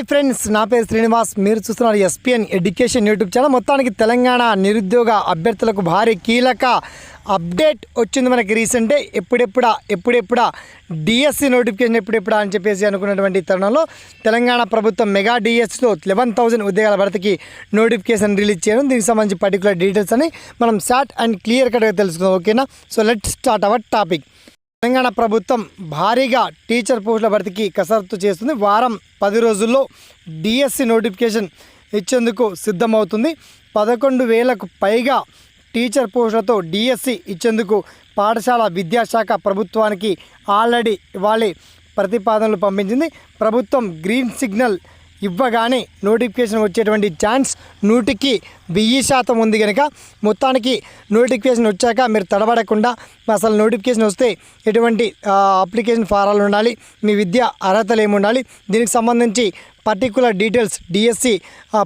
Hi friends నా పేరు శ్రీనివాస్. మీరు చూస్తున్నారు ఎస్పిఎన్ ఎడ్యుకేషన్ యూట్యూబ్ ఛానల్. మొత్తానికి తెలంగాణ నిరుద్యోగ అభ్యర్థులకు భారీ కీలక అప్డేట్ వచ్చింది మనకి రీసెంటే ఎప్పుడెప్పుడా ఎప్పుడెప్పుడా డిఎస్సి నోటిఫికేషన్ ఎప్పుడెప్పుడా అని చెప్పేసి అనుకున్నటువంటి తరుణంలో తెలంగాణ ప్రభుత్వం మెగా డిఎస్సిలో లెవెన్ థౌసండ్ ఉద్యోగాల భర్తకి నోటిఫికేషన్ రిలీజ్ చేయడం. దీనికి సంబంధించి పర్టికులర్ డీటెయిల్స్ అని మనం షార్ట్ అండ్ క్లియర్ కట్గా తెలుసుకుందాం. ఓకేనా so let start our topic Telangana ప్రభుత్వం భారీగా టీచర్ పోస్టుల భర్తీకి కసరత్తు చేస్తుంది. వారం పది రోజుల్లో డిఎస్సి నోటిఫికేషన్ ఇచ్చేందుకు సిద్ధమవుతుంది. పదకొండు వేలకు పైగా టీచర్ పోస్టులతో డిఎస్సి ఇచ్చేందుకు పాఠశాల విద్యాశాఖ ప్రభుత్వానికి ఆల్రెడీ ఇవాళ ప్రతిపాదనలు పంపించింది. ప్రభుత్వం గ్రీన్ సిగ్నల్ ఇవ్వగానే నోటిఫికేషన్ వచ్చేటువంటి ఛాన్స్ నూటికి వెయ్యి శాతం ఉంది కనుక మొత్తానికి నోటిఫికేషన్ వచ్చాక మీరు తడబడకుండా అసలు నోటిఫికేషన్ వస్తే ఎటువంటి అప్లికేషన్ ఫారాలు ఉండాలి మీ విద్య అర్హతలు ఏమి ఉండాలి దీనికి సంబంధించి పర్టికులర్ డీటెయిల్స్ డిఎస్సి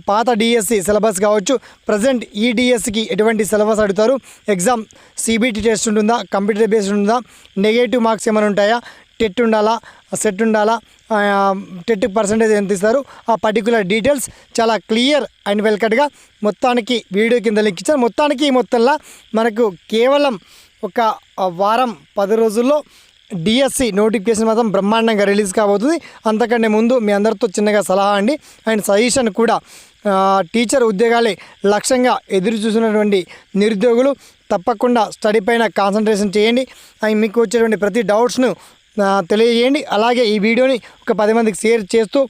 పాత డిఎస్సి సిలబస్ కావచ్చు ప్రజెంట్ ఈ డిఎస్సికి ఎటువంటి సిలబస్ అడుగుతారు ఎగ్జామ్ సిబిటి టెస్ట్ ఉంటుందా కంప్యూటర్ బేస్డ్ ఉంటుందా నెగటివ్ మార్క్స్ ఏమైనా ఉంటాయా టెట్ ఉండాలా సెట్ ఉండాలా టెట్ పర్సంటేజ్ ఎంత ఇస్తారు ఆ పర్టికులర్ డీటెయిల్స్ చాలా క్లియర్ అండ్ వెల్ కట్గా మొత్తానికి వీడియో కింద లింక్ ఇచ్చారు. మొత్తానికి ఈ మొత్తంలో మనకు కేవలం ఒక వారం పది రోజుల్లో డిఎస్సి నోటిఫికేషన్ మాత్రం బ్రహ్మాండంగా రిలీజ్ కాబోతుంది. అంతకంటే ముందు మీ అందరితో చిన్నగా సలహా అండి. అండ్ సజెషన్ కూడా టీచర్ ఉద్యోగాలే లక్ష్యంగా ఎదురు చూసినటువంటి నిరుద్యోగులు తప్పకుండా స్టడీ పైన కాన్సన్ట్రేషన్ చేయండి. అండ్ మీకు వచ్చేటువంటి ప్రతి డౌట్స్ను తెలియజేయండి. అలాగే ఈ వీడియోని ఒక పది మందికి షేర్ చేస్తూ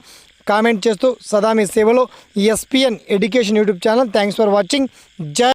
కామెంట్ చేస్తూ సదా మీ సేవలో SPN education YouTube channel. Thanks for watching. జై